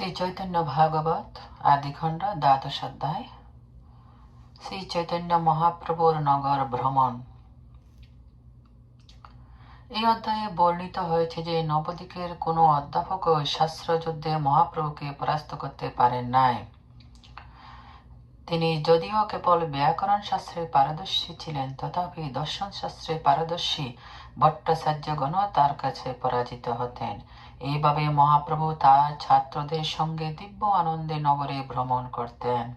শ্রী চৈতন্য ভাগবত, আদিখণ্ড, দ্বাদশ অধ্যায়। শ্রী চৈতন্য মহাপ্রভুর নগর ভ্রমণ। এই অধ্যায়ে বর্ণিত হয়েছে যে নবদ্বীপের কোনো অধ্যাপক ওই শাস্ত্রযুদ্ধে মহাপ্রভুকে পরাস্ত করতে পারেন নাই। তিনি যদিও কেবল ব্যাকরণ শাস্ত্রে পারদর্শী ছিলেন, তথাপি দর্শন শাস্ত্রে পারদর্শী ভট্টাচার্যগণ তার কাছে পরাজিত হতেন। এইভাবে মহাপ্রভু তার ছাত্রদের সঙ্গে দিব্য আনন্দে নগরে ভ্রমণ করতেন।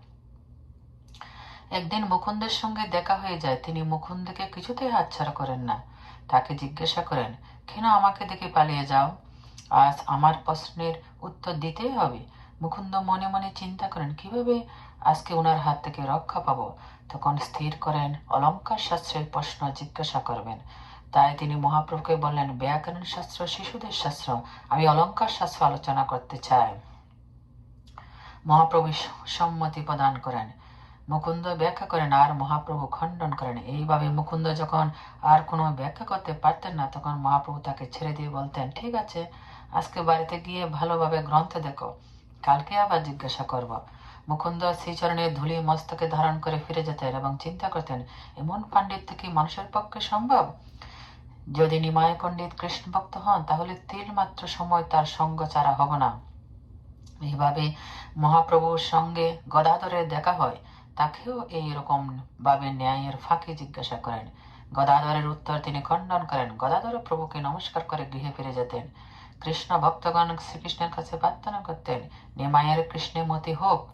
একদিন মুকুন্দের সঙ্গে দেখা হয়ে যায়, তিনি মুকুন্দকে কিছুতেই হাতছাড়া করেন না। তাকে জিজ্ঞাসা করেন, কেন আমাকে দেখে পালিয়ে যাও? আজ আমার প্রশ্নের উত্তর দিতেই হবে। মুকুন্দ মনে মনে চিন্তা করেন, কীভাবে আজকে ওনার হাত থেকে রক্ষা পাবো? তখন স্থির করেন অলঙ্কার শাস্ত্রের প্রশ্ন, জিজ্ঞাসা করবেন তাই তিনি মহাপ্রভুকে বললেন, ব্যাকরণ শাস্ত্র, শিশুদের শাস্ত্র। আমি অলঙ্কার শাস্ত্র আলোচনা করতে চাই। মহাপ্রভু সম্মতি প্রদান করেন। মুকুন্দ ব্যাখ্যা করেন, আর মহাপ্রভু খণ্ডন করেন। এইভাবে মুকুন্দ যখন আর কোনো ব্যাখ্যা করতে পারতেন না, তখন মহাপ্রভু তাকে ছেড়ে দিয়ে বলতেন, ঠিক আছে, আজকে বাড়িতে গিয়ে ভালোভাবে গ্রন্থ দেখো, কালকে আবার জিজ্ঞাসা করব। মুকুন্দ শ্রীচরণের ধুলি মস্তকে ধারণ করে ফিরে যেতেন এবং চিন্তা করতেন, এমন পাণ্ডিত্য কি মানুষের পক্ষে সম্ভব? যদি নিমায় পণ্ডিত কৃষ্ণ ভক্ত হন, তাহলে তিল মাত্র সময় তার সঙ্গ ছাড়া হব না। এইভাবে মহাপ্রভুর সঙ্গে গদাধরের দেখা হয়, তাকেও এই রকম ভাবে ন্যায়ের ফাঁকে জিজ্ঞাসা করেন। গদাধরের উত্তর তিনি খণ্ডন করেন, গদাধর প্রভুকে নমস্কার করে গৃহে ফিরে যেতেন। কৃষ্ণ ভক্তগণ শ্রীকৃষ্ণের কাছে প্রার্থনা করতেন, নিমায়ের কৃষ্ণের মতি হোক।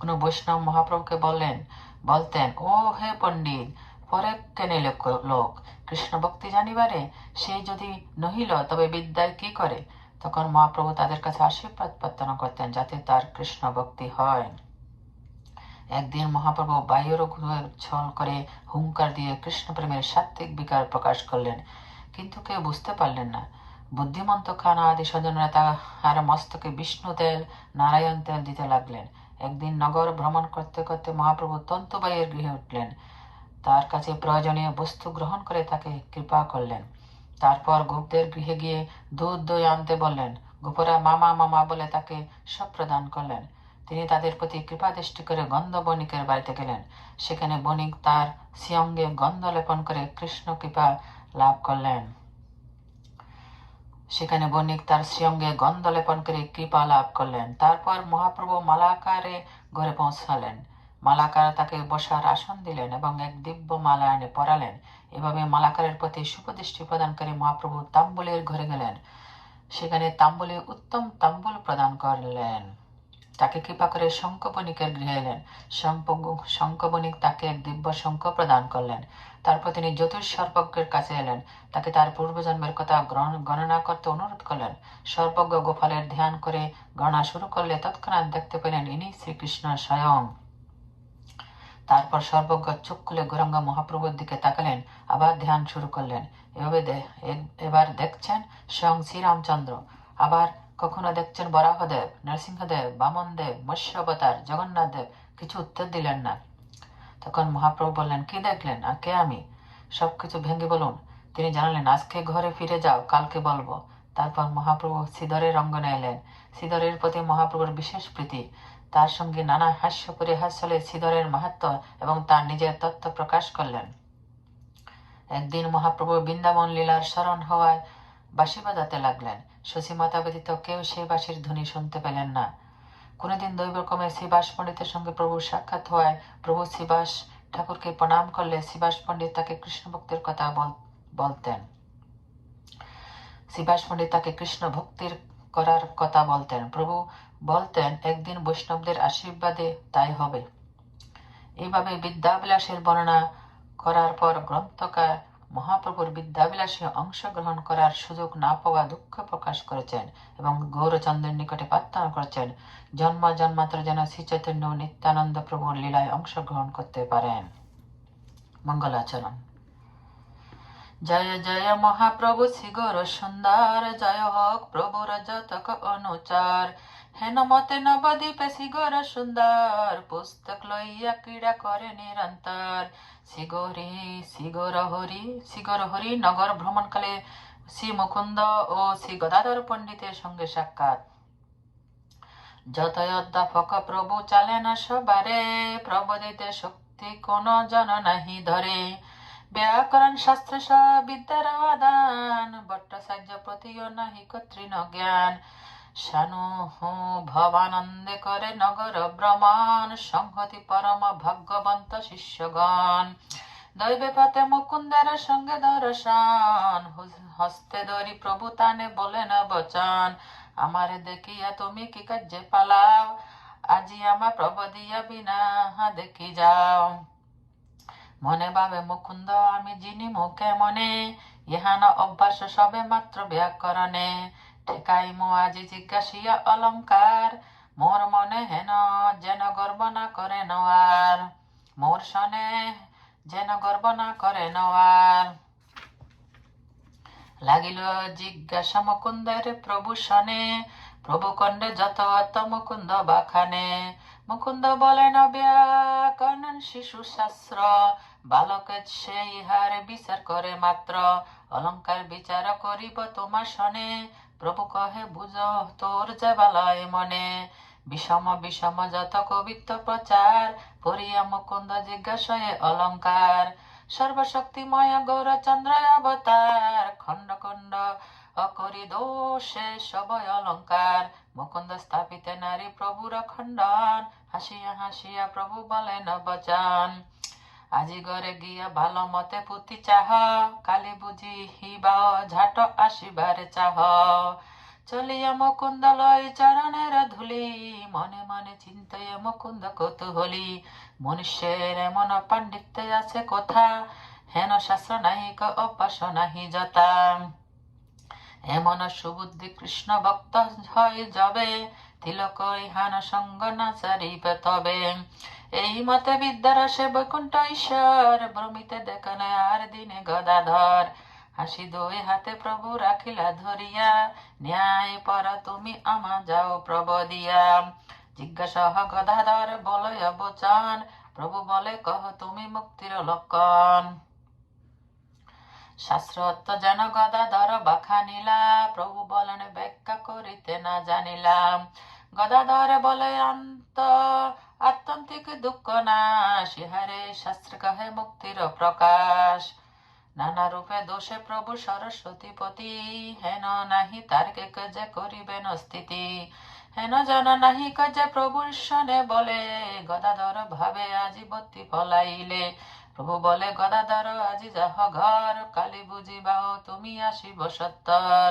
কোন বৈষ্ণব মহাপ্রভুকে বললেন, বলতেন, ও হে পণ্ডিত পরে কেনে লোক কৃষ্ণ ভক্তি জানিবারে সেই যদি নহিল, তবে বিদ্যায় কি করে? তখন মহাপ্রভু তাদের কাছে আশীর্বাদ প্রার্থনা করতেন যাতে তার কৃষ্ণ ভক্তি হয়। একদিন মহাপ্রভু বায়ুর ছল করে হুঙ্কার দিয়ে কৃষ্ণ প্রেমের সাত্বিক বিকার প্রকাশ করলেন। কিন্তু কেউ বুঝতে পারলেন না। বুদ্ধিমন্ত খান আদি স্বজনরা তার মস্তকে বিষ্ণু তেল, নারায়ণ তেল দিতে লাগলেন। একদিন নগর ভ্রমণ করতে করতে মহাপ্রভু তন্তুবাইয়ের গৃহে উঠলেন। তার কাছে প্রয়োজনীয় বস্তু গ্রহণ করে তাকে কৃপা করলেন। তারপর গোপদের গৃহে গিয়ে দুধ দই আনতে বললেন, গোপরা মামা মামা বলে তাকে সব প্রদান করলেন। তিনি তাদের প্রতি কৃপা দৃষ্টি করে গন্ধ বণিকের বাড়িতে গেলেন। সেখানে বণিক তার সিয়ঙ্গে গন্ধ লেপন করে কৃষ্ণ কৃপা লাভ করলেন। সেখানে বণিক তার শ্রীঅঙ্গে গন্ধ লেপন করে কৃপা লাভ করলেন। তারপর মহাপ্রভু মালাকারে ঘরে পৌঁছালেন। মালাকার তাকে বসার আসন দিলেন এবং এক দিব্য মালা এনে পরালেন। এভাবে মালাকারের প্রতি সুপদৃষ্টি প্রদান করে মহাপ্রভু তাম্বুলের ঘরে গেলেন। সেখানে তাম্বুলে উত্তম তাম্বুল প্রদান করলেন। তাকে কৃপা করে শঙ্কবণিকের গৃহে এলেন। শঙ্কবণিক তাকে এক দিব্য শঙ্খ প্রদান করলেন। তারপর তিনি জ্যোতিষ সর্বজ্ঞের কাছে এলেন। তাকে তার পূর্বজন্মের কথা গণনা করতে অনুরোধ করলেন। সর্বজ্ঞ গোপালের ধ্যান করে গণনা শুরু করলে তৎক্ষণাৎ দেখতে পেলেন ইনি শ্রীকৃষ্ণ স্বয়ং। তারপর সর্বজ্ঞ চোখ খুলে গৌরাঙ্গ মহাপ্রভুর দিকে তাকালেন, আবার ধ্যান শুরু করলেন। এভাবে এবার দেখছেন স্বয়ং শ্রীরামচন্দ্র। আবার কখনো দেখছেন বরাহদেব, নরসিংহদেব বামন দেব মৎস্য অবতার জগন্নাথ দেব কিছু উত্তর দিলেন না। তখন মহাপ্রভু বললেন, কি দেখলেন? আর কে আমি? সবকিছু ভেঙে বলুন। তিনি জানালেন, আজকে ঘরে ফিরে যাও, কালকে বলব। তারপর মহাপ্রভু সিদরের অঙ্গনে এলেন সিদরের প্রতি মহাপ্রভুর বিশেষ প্রীতি। তার সঙ্গে নানা হাস্য পরিহাসলে সিদরের মাহাত্ম এবং তার নিজের তত্ত্ব প্রকাশ করলেন। একদিন মহাপ্রভু বৃন্দাবন লীলার স্মরণ হওয়ায় বাঁশি বাজাতে লাগলেন। শশীমাতা ব্যতীত কেউ সেই বাঁশির ধ্বনি শুনতে পেলেন না। কোনোদিন দৈবক্রমে শিবাস পণ্ডিতের সঙ্গে প্রভুর সাক্ষাৎ হওয়ায় প্রভু শিবাস ঠাকুরকে প্রণাম করলে শিবাস পণ্ডিত তাকে কৃষ্ণ ভক্তির কথা বলতেন। শিবাস তাকে কৃষ্ণ ভক্তির করার কথা বলতেন। প্রভু, বলতেন, একদিন বৈষ্ণবদের আশীর্বাদে তাই হবে। এইভাবে বিদ্যাবিলাসের বর্ণনা করার পর গ্রন্থকার মহাপ্রভুর বিদ্যাবিলাসে অংশগ্রহণ করার সুযোগ না পাওয়া দুঃখ প্রকাশ করেছেন এবং গৌরচন্দ্রের নিকটে প্রার্থনা করেছেন, জন্ম জন্মাত্র যেন শ্রী চৈতন্য নিত্যানন্দ প্রভুর লীলায় অংশগ্রহণ করতে পারেন। মঙ্গলাচরণ। জয় জয় মহাপ্রভু শ্রী গৌর সুন্দর, জয় হক প্রভুর যতক অনুচার। হেন মতে নবদ্বীপে শিগর সুন্দর, পুস্তক লইয়া ক্রীড়া করে নিরন্তর। শিগরি শিগর হরি শিগর হরি নগর ভ্রমণকালে শ্রী মুকুন্দ ও শ্রী গদাধর পণ্ডিতের সঙ্গে সাক্ষাৎ। যতই অধ্যাপক প্রভু চালে না সবারে, প্রবদিতে শক্তি কোন জন নাহি ধরে। ব্যাকরণ শাস্ত্র বিদ্যার আদান ভট্টাচার্য প্রতিও নাহি কর্তৃণ জ্ঞান। শানু ভবানন্দে করে নগর ভ্রমণ, সংহতি পরম ভাগ্যবন্ত শিষ্যগণ। দৈবে পাতে মুকুন্দের সঙ্গে দর্শন হুস- হস্তে ধরি প্রভু তানে বলেন বচন, আমারে দেখিয়া তুমি কি কার্যে পালাও? আজি আমার প্রবদিয়া বিনা দেখি যাও মনে ভাবে মুকুন্দ আমি যিনি মুখে মনে, ইহান অভ্যাস সবে মাত্র ব্যাকরণে। ঠেকাই মো আজি জিজ্ঞাসিয়া অলঙ্কার, মোর মনে হেন যেন গর্ব না করে নওয়ার। মোর সনে যেন গর্ব না করে নওয়ার। লাগিল জিজ্ঞাসা মুকুন্দের প্রভু শনে প্রভু কণ্ডে যত অত মুকুন্দ বাখানে। মুকুন্দ বলেন ব্যাকরণ শিশু শাস্ত্র, বালকের সে ইহার বিচার করে মাত্র। অলঙ্কার বিচার করিব তোমার শনে প্রভু কহে, বুঝ তোর যে বালয় মনে। বিষম বিষম যত কবিত্ব প্রচার করিয়া মুকুন্দ জিজ্ঞাসয়ে অলঙ্কার। সর্বশক্তিময় গৌরচন্দ্র অবতার, খণ্ড খণ্ড অকরি দোষে সবয় অলঙ্কার। মুকুন্দ স্থাপিতে নারী প্রভুর খণ্ডন হাসিয়া হাসিয়া প্রভু বলেন বচন আজি ঘরে গিয়া ভালো মতে পুতি চাহ। কালি বুঝি হিবাও ঝাট আসিবারে চাহ। চলিয়া মুকুন্দ লয় চরণের ধুলি, মনে মনে চিন্তায় মুকুন্দ কৌতূহলী। মনুষ্যের এমন পাণ্ডিত্য আছে কথা, হেন শাস্ত্র নাহি ক অভ্যাস নাহি যতা এমন সুবুদ্ধি কৃষ্ণ ভক্ত হয় যবে তিলক ইহান সঙ্গ না চারিবে তবে। এই মতে বিদ্যারসে বৈকুণ্ঠ ঈশ্বর, ভ্রমিতে দেখেন আর দিনে গদাধর। হাসি দই হাতে প্রভু রাখিলা ধরিয়া, ন্যায় পর তুমি আমা যাও প্রবদিয়া জিজ্ঞাসা গদাধর, বলয় বচন? প্রভু বলে, কহ তুমি মুক্তির লক্ষণ। শাস্ত্রত্ব যেন গদাধর বাখানিলা প্রভু বলেন ব্যাখ্যা করিতে না জানিলাম গদাধর বলে, অন্ত আত্যন্তিক দুঃখ না সিহারে শাস্ত্র কহে মুক্তির প্রকাশ। নানা রূপে দোষে প্রভু সরস্বতী পতি হেন নাহি তার কে যে করিবেন স্থিতি হেন জন নাহি যে প্রভু শনে বলে, গদাধর ভাবে আজি বত্তি ফলাইলে। প্রভু বলে, গদাধর, আজি যাহ ঘর, কালি বুঝিবাও তুমি আসিব সত্তর।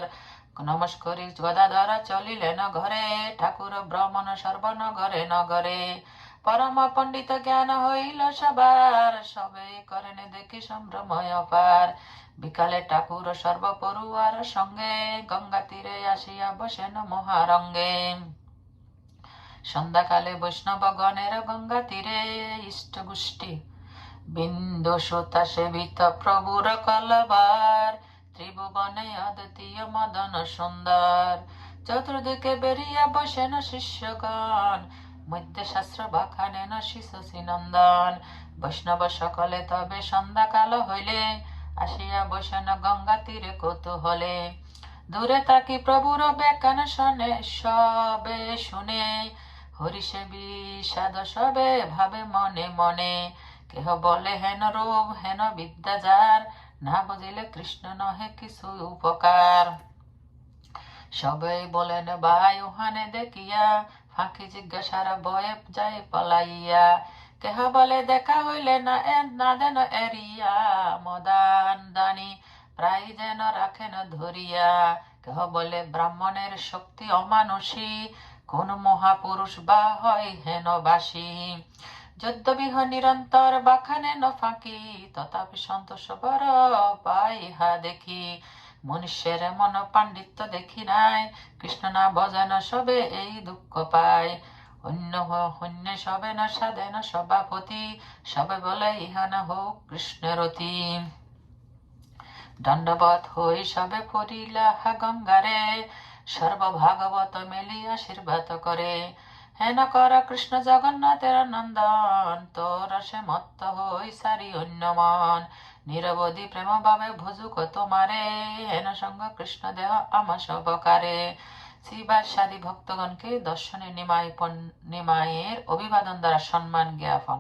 নমস্করি, গদাধর, চলিলেন ঘরে, ঠাকুর ভ্রমণ সর্বনগরে নগরে। পরম পণ্ডিত জ্ঞান হইল সবার, সবে করেন দেখি সম্ভ্রময় পার। বিকালে ঠাকুর সর্বপরুয়ার সঙ্গে, গঙ্গা তীরে আসিয়া বসেন মহারঙ্গে। সন্ধ্যাকালে বৈষ্ণব গণের গঙ্গা তীরে, ইষ্ট গোষ্ঠী বিন্দু সুতা সেবিত প্রভুর কলবার, ত্রিভুবনে অদ্বিতীয় মদন সুন্দর। চতুর্দিকে বেরিয়া বসেন শিষ্যগণ মধ্যে শাস্ত্র বাখানেন শিশু নন্দন বৈষ্ণব সকলে তবে সন্ধ্যাকাল হইলে আসিয়া বসেন গঙ্গা তীরে কৌতূহলে। দূরে তাকি প্রভুর বেকান শনে, সবে শুনে। হরিষে বিষাদ সবে ভাবে মনে মনে। কেহ বলে, হেন রূপ হেন বিদ্যা যার, না বুঝিলে কৃষ্ণ নহে কিছু উপকার। সবাই বলেন, ভাই উহানে দেখিয়া, ফাঁকি জিজ্ঞাসার বয়ে যাই পলাইয়া। কেহ বলে, দেখা হইলে না এ, না যেন এরিয়া, মদান দানি, প্রায় যেন রাখেন ধরিয়া। কেহ বলে, ব্রাহ্মণের শক্তি অমানুষী, কোন মহাপুরুষ বা হয় হেন বাসী। যদ্যবিহ নিরন্তর বাখানে ন ফাঁকি, তথাপি সন্তোষ বড় পাই দেখি। মনুষ্যের মন পাণ্ডিত্য দেখি নাই, কৃষ্ণ না ভজন সবে এই দুঃখ পায় অন্য অন্য সবে না সাধে না সভাপতি, সবে বলে ইহা না হোক কৃষ্ণের অতি। দণ্ডবত হই সবে হা গঙ্গারে, সর্বভাগবত মেলি আশীর্বাদ করে। হেন কর কৃষ্ণ জগন্নাথের নন্দন, তোর সে মত্ত হই সারি অন্য মন নিরবধি প্রেম ভাবে ভুজুক তোমারে হেন সঙ্গ কৃষ্ণ দেহ আমা সবকারে শ্রীবাসাদি ভক্তগণকে দর্শনে নিমাই নিমায়ের অভিবাদন দ্বারা সম্মান জ্ঞাপন।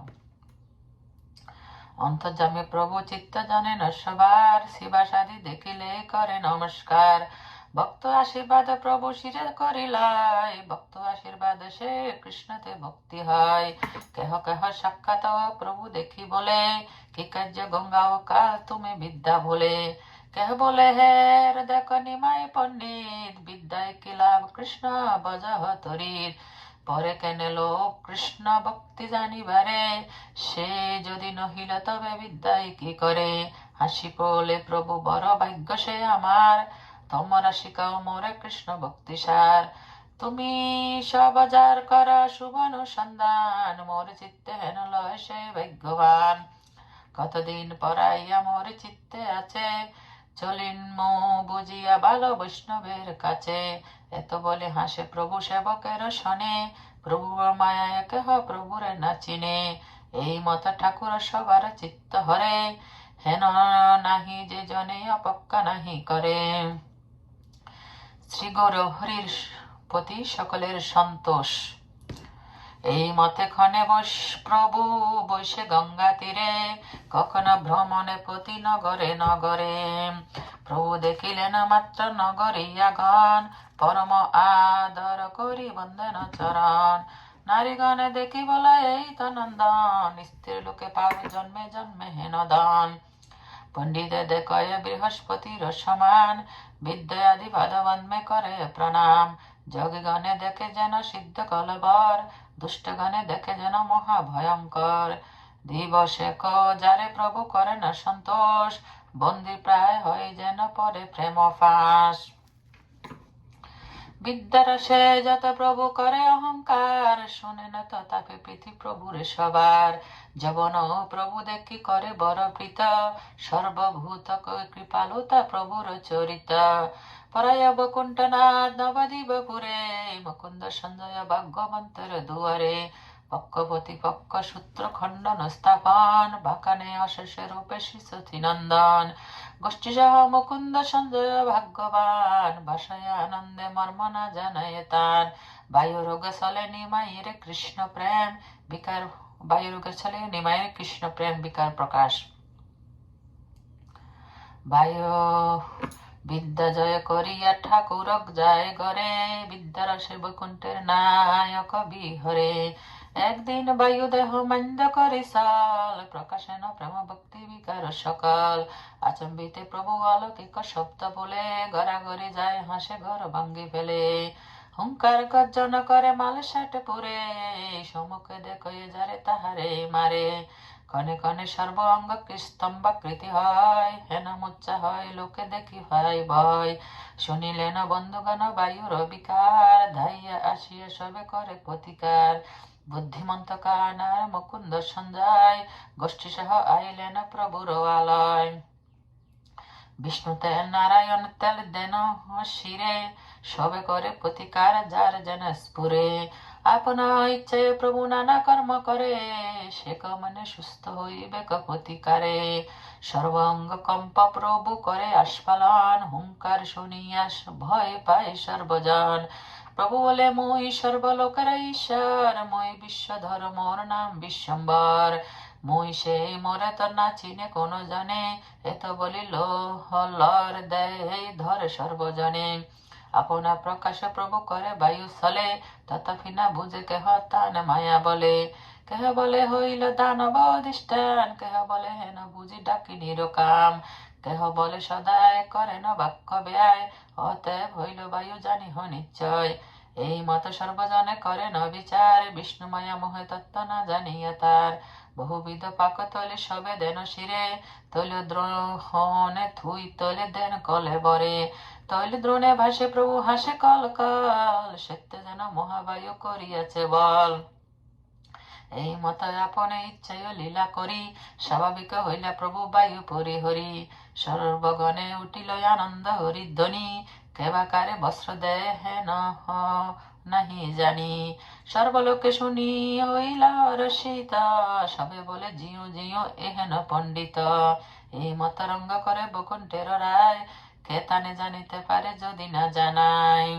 অন্তর্জামে প্রভু চিত্ত জানেন সবার শিবাসাদি দেখিলে করে নমস্কার। ভক্ত আশীর্বাদ প্রভু শিরে করিলাই ভক্ত আশীর্বাদ সে কৃষ্ণতে ভক্তি হয়। কেহ কেহ সাক্ষাৎ প্রভু দেখি বলে, কি কার্য গঙ্গা ও কাল তুমি বিদ্যা বলে কেহ বলে হের দেখ নিমাই পণ্ডিত, বিদ্যায় কি লাভ কৃষ্ণ বজহ তরির পরে কেন লোক কৃষ্ণ ভক্তি জানিবারে? সে যদি নহিল তবে বিদ্যায় কি করে? হাসি বলে প্রভু বড় ভাগ্য সে আমার। তোমরা শিখাও মোরে কৃষ্ণ ভক্তি সার তুমি সবাজার কর শুভ অনুসন্ধান মোর চিত্তে হেন লয় সে ভাগ্যবান। কতদিন পরাইয়া মোর চিত্তে আছে, চলিন মো বুঝিয়া ভালো বৈষ্ণবের কাছে। এত বলে হাসে প্রভু সেবকের শনে, প্রভু মায়া কেহ প্রভুরে নাচিনে এই মত ঠাকুর সবার চিত্ত হরে, হেন নাহি যে জনে অপক্কা নাহি করে। শ্রী গৌর হরির প্রতি সকলের সন্তোষ। এই মতে ক্ষণে বস প্রভু বৈশে গঙ্গা তীরে কখনো ভ্রমণে প্রতি নগরে নগরে। প্রভু দেখিলেন মাত্র নগরিয়া গণ পরম আদর করি বন্দন চরণ। নারীগণে দেখি বলা এই তো নন্দন স্ত্রী লোকে পাবে জন্মে জন্মে হেন দান পণ্ডিতে দেখয় বৃহস্পতির সমান বিদ্যাদি পদবন্মে করে প্রণাম। যোগীগণে দেখে যেন সিদ্ধ কলবর, দুষ্টগণে দেখে যেন মহা ভয়ঙ্কর দিবসে ক যারে প্রভু করে না সন্তোষ বন্দি প্রায় হয় যেন পরে প্রেম ফাঁস বিদ্যারসে যত প্রভু করে অহংকার শুনে না তথাপি প্রীতি প্রভুরে সবার। যবন প্রভু দেখি করে বড় প্রীত সর্বভূত কৃপালুতা প্রভুর চরিত। পরায় বকুণ্ঠনাথ নবদ্বীপপুরে, মুকুন্দ সঞ্জয় ভাগ্যবন্তের দুয়ারে। পক্ষ প্রতিপক্ষ সূত্র খণ্ডন স্থাপন, বাকানে অশেষ রূপে শিশুতি নন্দন গোষ্ঠী সহ মুকুন্দ সঞ্জয় ভাগ্যবান, বাসায় আনন্দে মর্ম না জানায় তান। বায়ু রোগ চলে নিমাইয়ের কৃষ্ণ প্রেম, বিকার বায়ু চলে নিমাইয়ের কৃষ্ণ প্রেম, বিকার প্রকাশ। বায়ু বিদ্যা জয় করিয়া ঠাকুরক যায় ঘরে, বিদ্যার সে বৈকুণ্ঠের নায়ক বিহরে। একদিন বায়ু দেহ মান্দ করে সাল, প্রকাশেন প্রেম ভক্তি বিকার সকাল। আচম্বিতে প্রভু অলৌকিক শব্দ বলে গড়াগড়ি যায়, হাসে ঘর ভাঙ্গি ফেলে। হুঙ্কার গর্জন করে মাল ষাট পুরে সমুখে দেখে যারে তাহারে মারে। কনে কনে সর্ব অঙ্গ স্তম্ভাকৃতি হয় হেন মুচ্চা হয়, লোকে দেখি হয় ভয় শুনিলেন বন্ধুগণ, বায়ুর বিকার ধাইয়া আসিয়া সবে করে প্রতিকার। বুদ্ধিমন্ত কানার মুকুন্দ সঞ্জয় গোষ্ঠী সহ আইলেন প্রভুর আলয়। বিষ্ণু তেল, নারায়ণ তেল, দেন শিরে সবে করে প্রতিকার, যার যেন স্ফুরে। আপন ইচ্ছায় প্রভু নানা কর্ম করে সে কমনে সুস্থ হইবে ক প্রতিকারে সর্বাঙ্গ কম্প প্রভু করে আস্ফালন হুঙ্কার শুনিয়া ভয় পায় সর্বজন প্রভু বলে মই সর্বলোকের ঈশ্বর মই বিশ্ব ধর্মর নাম বিশ্বম্বর মই সে মরে তো না চিনে কোন জানে এত বলিল হলর দেয় ধরে সর্বজনে আপনা প্রকাশ প্রভু করে বায়ু চলে তথাপি না বুঝে কেহ তান মায়া বলে। কেহ বলে, হইল দানব অধিষ্ঠান। কেহ বলে, হেন বুঝি ডাকিনি কাম। কেহ বলে সদায় করে না বাক্য ব্যয়। অতএব হইল বায়ু জানি হ নিশ্চয়। এই মত সর্বজনে করে ন বিচার বিষ্ণু মায়া মোহে তত্ত্ব না জানিয়া তার। বহুবিধ পাক তলে সবে দেন শিরে, তৈল দ্রোহনে থুই তলে দেন কলে বরে। তৈল দ্রোণে ভাসে প্রভু, হাসে কল কল, সত্য যেন মহাবায়ু করিয়াছে বল। এই মত আপনে ইচ্ছায় লীলা করি, স্বাভাবিক হইলা প্রভু বায়ু পরিহরি। সর্বগণে উঠিল আনন্দ হরিধ্বনি কেবাকারে বস্ত্র দেয় হেন নাহি জানি। সর্বলোকে শুনি হইলা রসিতা, সবে বলে জিও জিও, এহেন পণ্ডিত। এই মতরঙ্গ করে বকুণ্ঠের রায় কে তানে জানিতে পারে যদি না জানায়